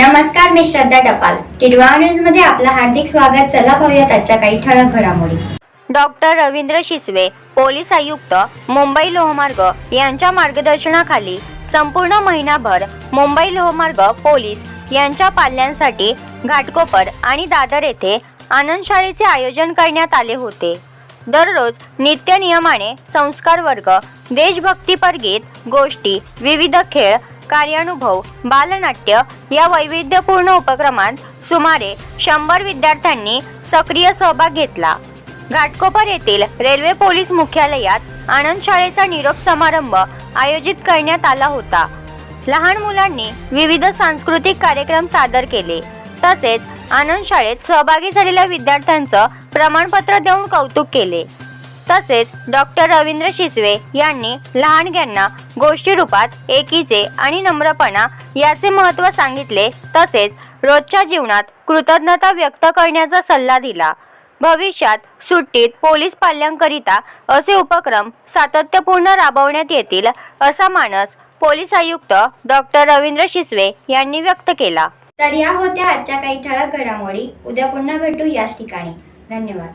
नमस्कार मी श्रद्धा टपाल. टिडवा न्यूजमध्ये आपलं हार्दिक स्वागत. चला पाहूयात आजच्या काही ठळक घडामोडी. डॉक्टर रवींद्र शिसवे पोलीस आयुक्त मुंबई लोहमार्ग यांच्या मार्गदर्शनाखाली संपूर्ण महिनाभर मुंबई लोहमार्ग पोलीस यांच्या पाल्यांसाठी घाटकोपर आणि दादर येथे आनंदशाळेचे आयोजन करण्यात आले होते. दररोज नित्य नियमाने संस्कार वर्ग देशभक्तीपर गीत गोष्टी विविध खेळ कार्यानुभव बालनाट्य या वैविध्यपूर्ण उपक्रमात सुमारे शंभर विद्यार्थ्यांनी सक्रिय सहभाग घेतला. घाटकोपर येथील रेल्वे पोलीस मुख्यालयात आनंद शाळेचा निरोप समारंभ आयोजित करण्यात आला होता. लहान मुलांनी विविध सांस्कृतिक कार्यक्रम सादर केले. तसेच आनंद शाळेत सहभागी झालेल्या विद्यार्थ्यांचं प्रमाणपत्र देऊन कौतुक केले. तसेच डॉक्टर रवींद्र शिसवे यांनी लहानग्यांना गोष्टी रूपात एकीचे आणि नम्रपणा याचे महत्त्व सांगितले. तसेच रोजच्या जीवनात कृतज्ञता व्यक्त करण्याचा सल्ला दिला. भविष्यात सुट्टीत पोलीस पाल्यांकरिता असे उपक्रम सातत्यपूर्ण राबवण्यात येतील असा मानस पोलीस आयुक्त डॉक्टर रवींद्र शिसवे यांनी व्यक्त केला. तर या होत्या आजच्या काही ठळक घडामोडी. उद्या पुन्हा भेटू याच ठिकाणी. धन्यवाद.